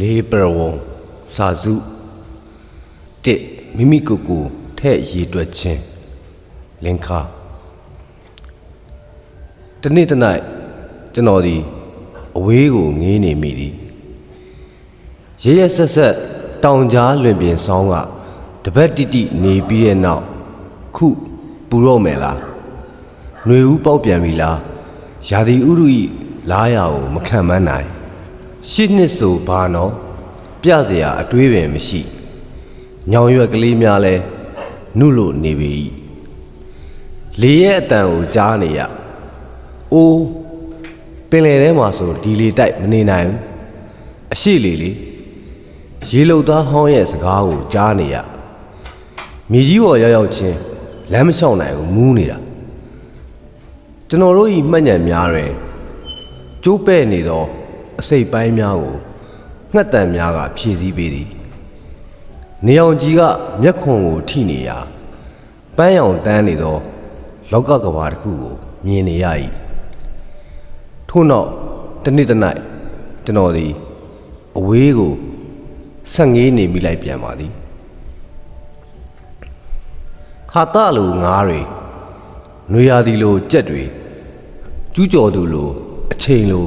လေးပရဝုံစာစုတစ်မိမိကိုယ်ကိုထဲ့ရည်တွက်ခြင်းလင်္ခာတနေ့တစ်နိုင်ကျွန်တော်ဒီအဝေးကိုငေးနေမိသည်ရရဆက်ဆက်တောင်ကြားလွင်ပြင်ဆောင်ကတပတ်တိတိနေပြီးတဲ့နောက်ခုပူတော့မယ်လားຫນွေဦးပေါက်ပြန်ပြီလားရာသီဥတုဤလားရကိုမခံမနိုင် ရှစ်နှစ်ဆိုဘာနော်ပြเสียအတွေးပင်မရှိညောင်ရွက်ကလေးများလဲနုလို့နေပြီလေရဲ့အတန်ကိုကြားနေရအိုးပင်လယ်ထဲမှာဆိုဒီလေတိုက်မနေနိုင်ဘူးအရှိလေလေရေလုံသားဟောင်းရဲ့စကားကိုကြားနေရမြေကြီးပေါ်ရောက်ရောက်ချင်းလမ်းမလျှောက်နိုင်ဘူးမူးနေတာကျွန်တော်တို့ဤမှတ်ညံများတွင် ကျိုးပဲ့နေသော အစိတ်ပိုင်းများကိုငှက်တံများကဖြည့်ဆည်းပေးသည်နေအောင်ကြီးကမျက်ခွန်ကိုထိနေရာပန်းရောင်တန်းနေသော လောကကဘာတစ်ခုကိုမြင်နေရ၏ထို့နောက်တစ်နေ့တစ်နိုင်ကျွန်တော်သည်အဝေးကိုဆက်ငေးနေမိလိုက်ပြန်ပါသည်ဟာတလိုငားတွေနွေရာသီလိုကြက်တွေကျူးကျော်သူလိုအချိန်လို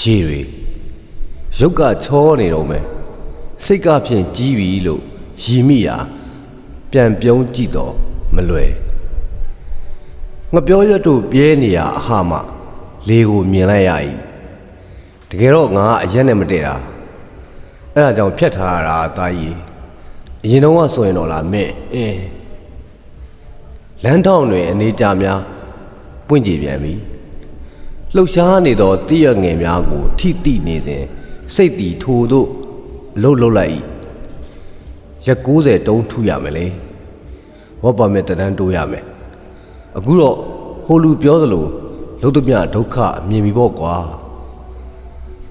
ရေတွေရုပ်ကချောနေတော့မယ်စိတ်ကဖြင့်ကြီးပြီလို့ရည်မိရာပြန်ပြုံးကြည့်တော့မလွယ်ငပြောရွတ်တို့ပြဲနေရအဟာမလေကိုမြင်လိုက်ရ၏တကယ်တော့ငါအရက်နဲ့မတည့်တာအဲ့ဒါကြောင့်ဖြတ်ထားရတာတာကြီးအရင်တော့ကဆိုရင်တော့လားမင်းအင်းလမ်းထောင်တွင်အနေကြများပွင့်ကြည်ပြန်ပြီ လှုပ်ရှားနေသောတည့်ရငယ်များကို ထိတိနေစဉ်စိတ်တီထိုသို့လှုပ်လှုပ်လိုက်၏ရက်90တုံးထုရမယ်လေဝတ်ပါမဲ့တန်းတိုးရမယ်အခုတော့ဟိုလူပြောသလိုလုတ်သမျှဒုက္ခအမြင်ပြီပေါ့ကွာ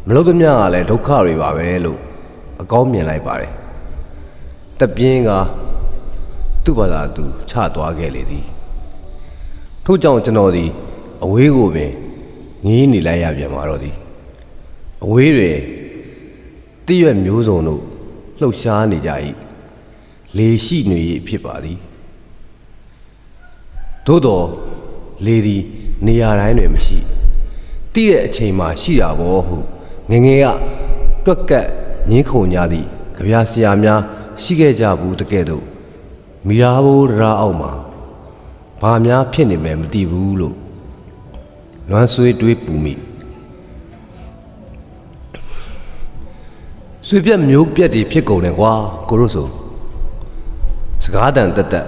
မလုတ်သမျှကလည်းဒုက္ခတွေပါပဲလို့အကောင်းမြင်လိုက်ပါတယ်တပြင်းကသူ့ဘာသာသူချသွားခဲ့လေသည်ထို့ကြောင့်ကျွန်တော်သည်အဝေးကိုပင် ငေးနေလိုက်ရပြန်ပါတော့သည်အဝေးတွေတည့်ရွက်မျိုးစုံတို့လှုပ်ရှားနေကြ၏လေရှိနေ၏ဖြစ်ပါသည်သို့တော်လေသည်နေရာတိုင်းတွင်မရှိတည့်ရဲ့အချိန်မှရှိတာဘောဟုငယ်ငယ်ကတွက်ကတ်ငင်းခုန်ကြသည့်ကြပြဆရာများရှိခဲ့ကြဘူးတကဲ့သို့မိသားဘိုးရာအောက်မှာဘာများဖြစ်နေမယ်မသိဘူးလို့ လွမ်းဆွေးတွေးပူမိဆွေပြက်မျိုးပြက်တွေဖြစ်ကုန်တယ်ကွာကိုတို့ဆိုစကားတန်တက်တက်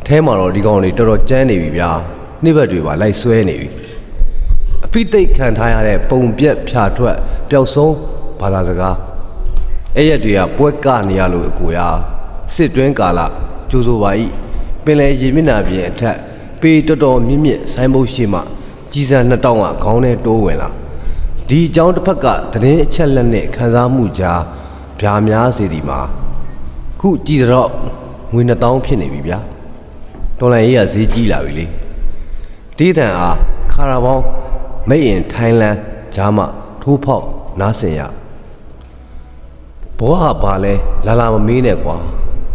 အထဲမှာတော့ဒီကောင်တွေတော်တော်ကြမ်းနေပြီဗျာနှိဘက်တွေပါလိုက်ဆွဲနေပြီအပိတိတ်ခံထားရတဲ့ပုံပြက်ဖြာထွက်ပျောက်ဆုံးဘာသာစကားအဲ့ရက်တွေကပွဲကနေရလို့အကိုရာစစ်တွင်းကာလကြိုးဆိုပါ၏ပင်လေရေမျက်နှာပြင်အထက်ပေတော်တော်မြင့်မြင့်ဆိုင်းဘုတ်ရှိမှ ကြီးစံနှစ်တောင်းကခေါင်းထဲတိုးဝင်လာဒီအကြောင်းတစ်ဖက်ကသတင်းအချက်လက်နဲ့ခန်းစားမှုကြားဗျာများစေဒီမှာခုကြည်တော့ငွေ2000ဖြစ်နေပြီဗျာတော်လိုင်းရေးကဈေးကြီးလာပြီလေဒီတန်အားခါရာပေါင်းမိတ်ရင်ထိုင်းလန်ဂျာမထိုးဖောက်နားစင်ရဘောဟာဘာလဲလာလာမမေးနဲ့ကွာ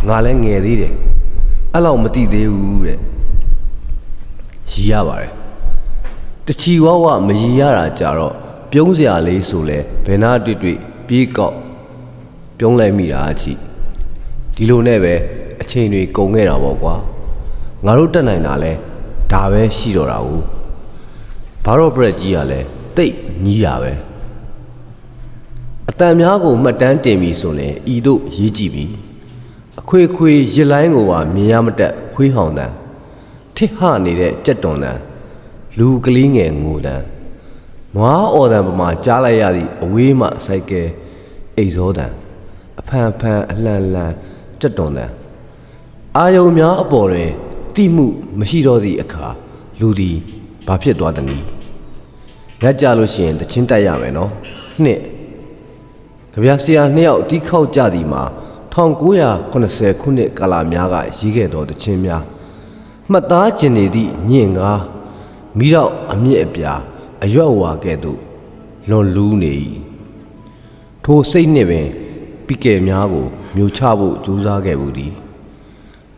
ငါလဲငယ်သေးတယ်အဲ့လောက်မတိသေးဘူးတဲ့ရီရပါတယ် တချီဝဝမရီရတာကြတော့ပြုံးစရာလေးဆိုလဲဘယ်နာတွေ့တွေ့ပြေးကောက်ပြုံးလိုက်မိတာအချိဒီလိုနဲ့ပဲအချိန်တွေကုန်ခဲ့တာပေါ့ကွာငါတို့တက်နိုင်တာလဲဒါပဲရှိတော့တာ ਉ ဘာတော့ဘရက်ကြီးကလည်းတိတ်ညီးတာပဲအတန်များကိုမှတ်တမ်းတင်ပြီဆိုရင်ဤတို့ရေးကြည့်ပြီအခွေခွေရစ်လိုင်းကိုပါမြင်ရမတက်ခွေးဟောင်တန်ထစ်ဟနေတဲ့ကြက်တွန်တန် လူကလေးငယ်ငိုတန်နွားအော်တန်ပမာကြားလိုက်ရသည့်အဝေးမှစိုက်ကဲအိတ်ဇောတန်အဖန်ဖန်အလှန်လှန်ကြက်တွန်တန်အာယုံများအပေါ်တွင်တိမှုမရှိတော့သည့်အခါလူသည်ဘာဖြစ်သွားသနည်းရက်ကြလို့ရှိရင်တချင်းတက်ရမယ်နော်နှစ်ကြပြဆရာနှစ်ယောက်တီးခေါက်ကြသည်မှာ1980ခုနှစ်ကာလများကရေးခဲ့သောတခြင်းများမှတ်သားကျင်နေသည့်ညင်ကား မိတော့အမြင့်အပြာအရွက်ဝါကဲ့သို့လွန်လူးနေ၏ထိုစိတ်နှင့်ပင်ပိကယ်များကိုမျိုးချဖို့ကြိုးစားခဲ့ဘူးသည်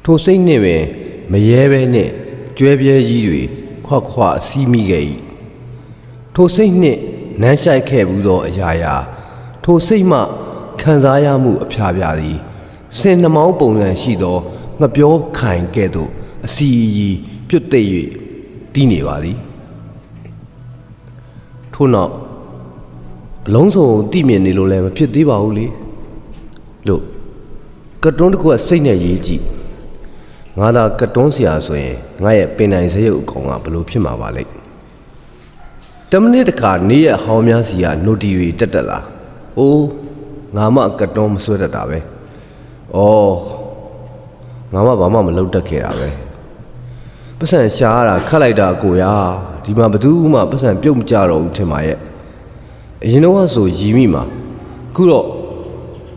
ထိုစိတ်နှင့်ပင်မရဲဘဲနှင့်ကျွဲပြဲကြီးတွေခွခွစီးမိခဲ့၏ထိုစိတ်နှင့်နမ်းရှိုက်ခဲ့ဘူးသောအရာရာထိုစိတ်မှခံစားရမှုအဖျားပြားသည်စင်နှမောင်းပုံစံရှိသောငပြောခိုင်ကဲ့သို့အစီအီပြုတ်သိပ်၍ တည်နေပါသည်ထို့နောက်အလုံးစုံတိမြင်နေလို့လည်းမဖြစ်သေးပါဘူးလေလို့ကတ်တွန်းတစ်ခုကစိတ်နဲ့ရေးကြည့်ငါသာကတ်တွန်းဆရာဆိုရင်ငါရဲ့ပင်နိုင်စရုပ်အကောင်ကဘယ်လိုဖြစ်မှာပါလဲတမနစ်တခါနေ့ရက်ဟောင်းများစီကနိုတီတွေတက်တက်လာအိုးငါမှကတ်တွန်းမဆွဲတတ်တာပဲဩငါမှဘာမှမလုပ်တတ်ခဲ့တာပဲ ပတ်စံရှားရတာခတ်လိုက်တာအကိုရာဒီမှာဘယ်သူမှပတ်စံပြုတ်မကြတော့ဘူးထင်ပါရဲ့အရင်တော့ဆိုရီမိမှာအခုတော့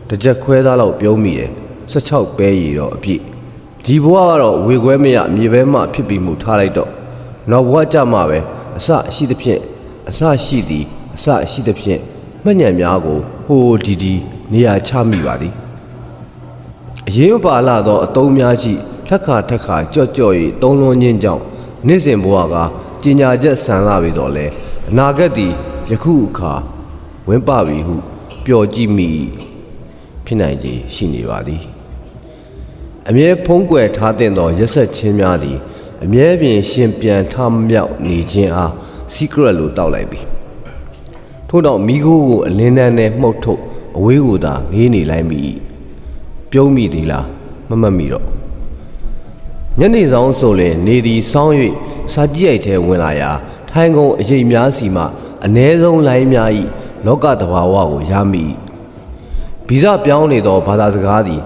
တစ်ချက်ခွဲသားလောက်ပြုံးမိတယ်16ပဲရီတော့အပြည့်ဒီဘဝကတော့ဝေခွဲမရမြေပဲမှဖြစ်ပြီးမှုထားလိုက်တော့နောက်ဘဝကြမှာပဲအစရှိသဖြင့်အစရှိသည်အစရှိသဖြင့်မှတ်ညံများကိုဟိုဒီဒီနေရာချမိပါသည်အရင်မပါလာသောအတုံးများရှိ ထက်ခါထက်ခါကြော့ကြော့၍တုံးလုံးချင်းကြောင့်နေ့စဉ်ဘဝကပညာချက်ဆန်လာပြီတော့လဲအနာဂတ်သည်ယခုအခါဝင်းပပြီဟုပျော်ကြည့်မိဖြစ်နိုင်ခြေရှိနေပါသည်အမြဲဖုံးကွယ်ထားတဲ့သောရက်ဆက်ချင်းများသည်အမြဲပင်ရှင်ပြန်ထမြောက်နေခြင်းအား secret လို့တောက်လိုက်ပြီထို့တော့မိခိုးကိုအလင်းတန်းနဲ့မှုတ်ထုတ်အဝေးကိုသာငေးနေလိုက်မိ၏ပြုံးမိသေးလားမမှတ်မိတော့ ညနေဆောင်ဆိုလင်နေသည်စောင်း၍စာကြည့်ရိုက်ထဲဝင်လာရာထိုင်းကုန်းအရေးများစီမှအ ਨੇ ဆုံးလိုင်းများ၏လောကတဘာဝကိုရမိ၏ဗီဇပြောင်းနေသောဘာသာစကားသည်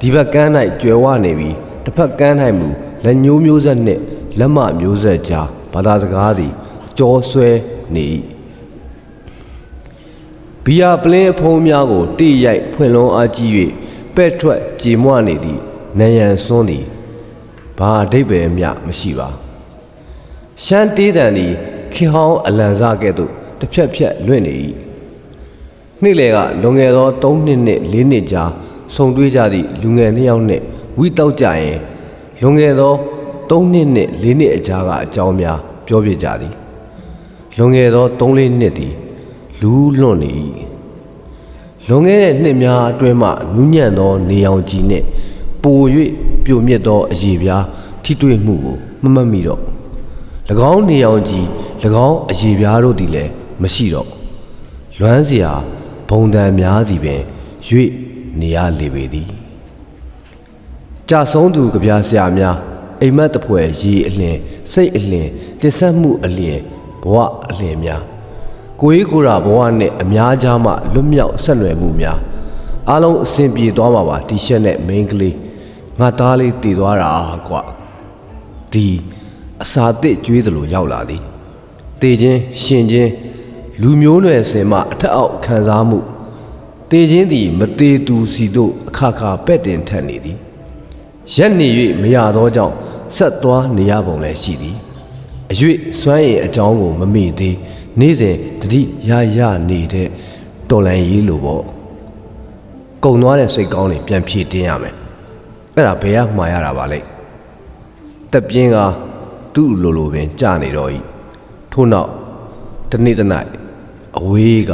ဒီဘက်ကမ်း၌ကျွယ်ဝနေပြီးတစ်ဖက်ကမ်း၌မူလက်ညိုးမျိုးဆက်နှင့်လက်မမျိုးဆက်ကြားဘာသာစကားသည်ကြောဆွဲနေ၏ဘီယာပလင်းအဖုံးများကိုတိရိုက်ဖွင့်လုံးအားကြီး၍ပဲ့ထွက်ကြေမွနေသည့်နယံစွန်းသည် ဘာအဓိပ္ပာယ်မျှမရှိပါရှမ်းတေးတန်သည်ခေဟောင်းအလံစားကဲ့သို့တစ်ဖြက်ဖြက်လွင့်နေ၏နေ့လေကလွန်ငယ်သော3နှစ်နှင့်4နှစ်ကြာဆုံတွေ့ကြသည့်လူငယ်နှစ်ယောက်နှင့်ဝီတောက်ကြရင်လွန်ငယ်သော3နှစ်နှင့်4နှစ်အကြာကအကြောင်းများပြောပြကြသည်လွန်ငယ်သော3-4နှစ်သည်လူးလွန်နေ၏လွန်ခဲ့တဲ့နှစ်များအတွင်းမှနူးညံ့သောနေအောင်ကြီးနှင့်ပို၍ ပြိုမြက်သောအရေးပြားထိတွေ့မှုကိုမမှတ်မိတော့၎င်းနေအောင်ကြီး၎င်းအရေးပြားတို့သည်လည်းမရှိတော့လွမ်းစရာဘုံတန်များသည်ပင်၍နေရလေပေသည်ကြဆုံးသူကြပြားဆရာများအိမ်မက်တပွဲရေအလင်စိတ်အလင်တင်ဆက်မှုအလင်ဘဝအလင်များကိုယ်ကိုယ်ရာဘဝနဲ့အများကြားမှလွတ်မြောက်ဆက်နွယ်မှုများအားလုံးအဆင်ပြေသွားပါပါတီရှပ်နဲ့မိန်းကလေး ငါသားလေးတည်သွားတာကွာဒီအစာအသစ်ကျွေးသလိုရောက်လာသည်တည်ခြင်းရှင်ခြင်းလူမျိုးနွယ်စင်မှအထက်အောက်ခံစားမှုတည်ခြင်းသည်မတည်သူစီတို့အခါခါပဲ့တင်ထက်နေသည်ရက်နေ၍မရသောကြောင့်ဆက်သွားနေရပုံလည်းရှိသည်အရွေစွမ်းရည်အကြောင်းကိုမမေ့သေးနေ့စဉ်တတိရရနေတဲ့တော်လန်ရေးလိုပေါ့ကုံသွားတဲ့စိတ်ကောင်းတွေပြန်ဖြည့်တင်းရမယ် အဲ့ဒါဘယ်ကမှားရတာပါလဲတက်ပြင်းကသူ့လိုလိုပင်ကြာနေတော့ဤထို့နောက်တစ်နေ့တစ်နိုင်အဝေးက